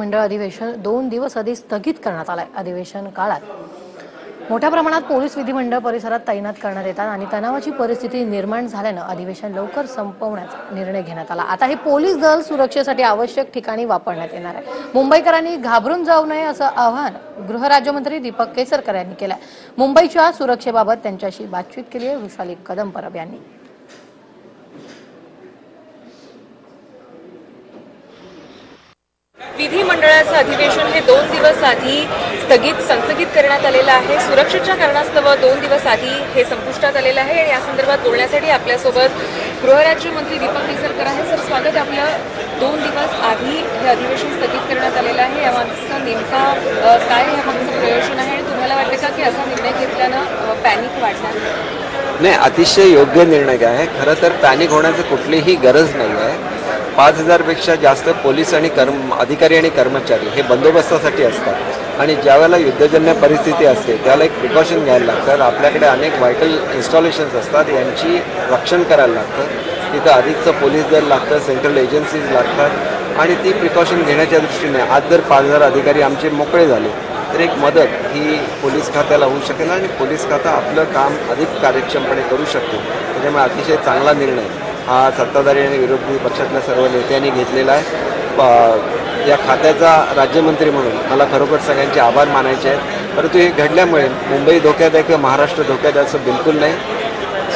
मंडळ अधिवेशन दोन दिवस आधी स्थगित करण्यात आलंय अधिवेशन काळात. मोठ्या प्रमाणात पोलीस विधिमंडळ परिसरात तैनात करण्यात येतात आणि तणावाची परिस्थिती निर्माण झाल्यानं अधिवेशन लवकर संपवण्याचा निर्णय घेण्यात आला. आता हे पोलीस दल सुरक्षेसाठी आवश्यक ठिकाणी वापरण्यात येणार आहे. मुंबईकरांनी घाबरून जाऊ नये असं आवाहन गृहराज्यमंत्री दीपक केसरकर यांनी केलं मुंबईच्या सुरक्षेबाबत त्यांच्याशी बातचीत केली आहे वृषाली कदम परब यांनी. विधिमंडळाचं अधिवेशन हे दोन दिवस आधी स्थगित संस्थगित करण्यात आलेलं आहे. सुरक्षेच्या कारणास्तव दोन दिवस आधी हे संपुष्टात आलेलं आहे आणि या संदर्भात बोलण्यासाठी आपल्यासोबत गृहराज्यमंत्री दीपक केसरकर आहे सर स्वागत आपलं. दोन दिवस आधी हे अधिवेशन स्थगित करण्यात आलेलं आहे. यामागचा नेमका काय काय यामागचं प्रयोजन आहे? आणि तुम्हाला वाटतं का की असा निर्णय घेतल्यानं पॅनिक वाढणार? नाही अतिशय योग्य निर्णय आहे. खरं तर पॅनिक होण्याची कुठलीही गरज नाही आहे पाच हजारपेक्षा जास्त पोलीस आणि कर्म अधिकारी आणि कर्मचारी हे बंदोबस्तासाठी असतात. आणि ज्यावेळेला युद्धजन्य परिस्थिती असते त्याला एक प्रिकॉशन घ्यायला लागतं. आपल्याकडे अनेक व्हायटल इन्स्टॉलेशन्स असतात यांची रक्षण करायला लागतं. तिथं अधिकचं पोलीस दल लागतं सेंट्रल एजन्सीज लागतात. आणि ती प्रिकॉशन घेण्याच्या दृष्टीने आज जर पाच हजार अधिकारी आमचे मोकळे झाले तर एक मदत ही पोलीस खात्याला होऊ शकेल. आणि पोलीस खातं आपलं काम अधिक कार्यक्षमपणे करू शकते त्याच्यामुळे अतिशय चांगला निर्णय. हा सत्ताधारी आणि विरोधी पक्षातल्या सर्व नेत्यांनी घेतलेला आहे. या खात्याचा राज्यमंत्री म्हणून मला खरोखर सगळ्यांचे आभार मानायचे आहेत. परंतु हे घडल्यामुळे मुंबई धोक्यात आहे किंवा महाराष्ट्र धोक्यात आहे असं बिलकुल नाही.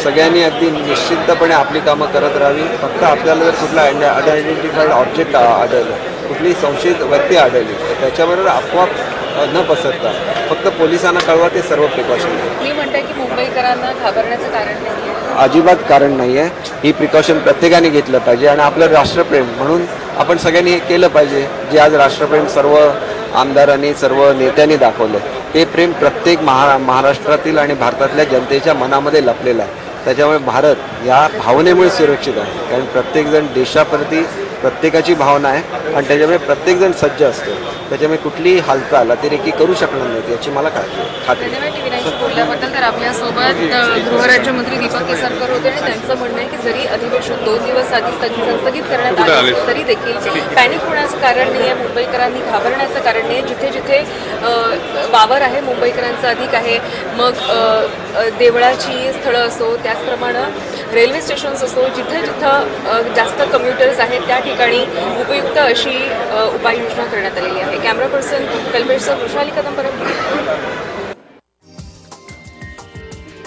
सगळ्यांनी अगदी निश्चितपणे आपली कामं करत राहावी. फक्त आपल्याला जर कुठला अनआयडेंटिफाईड ऑब्जेक्ट आढळलं कुठली संशयित व्यक्ती आढळली तर त्याच्याबरोबर आपोआप न पसरता फक्त पोलिसांना कळवा ते सर्व प्रिकॉशन मी म्हणते मुंबईकरांना घाबरण्याचं कारण नाही अजिबात कारण नाही आहे. ही प्रिकॉशन प्रत्येकाने घेतलं पाहिजे आणि आपलं राष्ट्रप्रेम म्हणून आपण सगळ्यांनी हे केलं पाहिजे जे आज राष्ट्रप्रेम सर्व आमदारांनी सर्व नेत्यांनी दाखवलं ते प्रेम प्रत्येक महा महाराष्ट्रातील आणि भारतातल्या जनतेच्या मनामध्ये लपलेलं आहे. त्याच्यामुळे भारत या भावनेमुळे सुरक्षित आहे. कारण प्रत्येकजण देशाप्रती प्रत्येकाची भावना आहे आणि त्याच्यामुळे प्रत्येकजण सज्ज असतो. त्याच्यामुळे कुठलीही हालचाल अतिरेकी करू शकणार नाहीत याची मला खात्री आहे. खात्री बोलल्याबद्दल. तर आपल्यासोबत गृहराज्यमंत्री दीपक केसरकर होते आणि त्यांचं म्हणणं आहे की जरी अधिवेशन दोन दिवस आधी स्थगित संस्थगित करण्यात आलं असलं तरी देखील पॅनिक होण्याचं कारण नाही आहे मुंबईकरांनी घाबरण्याचं कारण नाही आहे जिथे जिथे वावर आहे मुंबईकरांचं अधिक आहे. मग देवळाची स्थळं असो त्याचप्रमाणे रेल्वे स्टेशन्स असो जिथं जिथं जास्त कम्युटर्स आहेत त्या ठिकाणी उपयुक्त अशी उपाययोजना करण्यात आलेली आहे. कॅमेरा पर्सन कल्पेशसह वृषाली कदंबरम.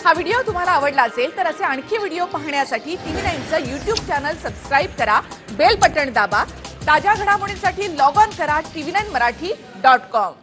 हा व्हिडिओ तुम्हाला आवडला असेल तर असे आणखी व्हिडिओ पाहण्यासाठी टीव्ही नाईनचं युट्यूब चॅनल सबस्क्राईब करा बेल बटन दाबा ताज्या घडामोडींसाठी लॉग ऑन करा TV nine Marathi dot com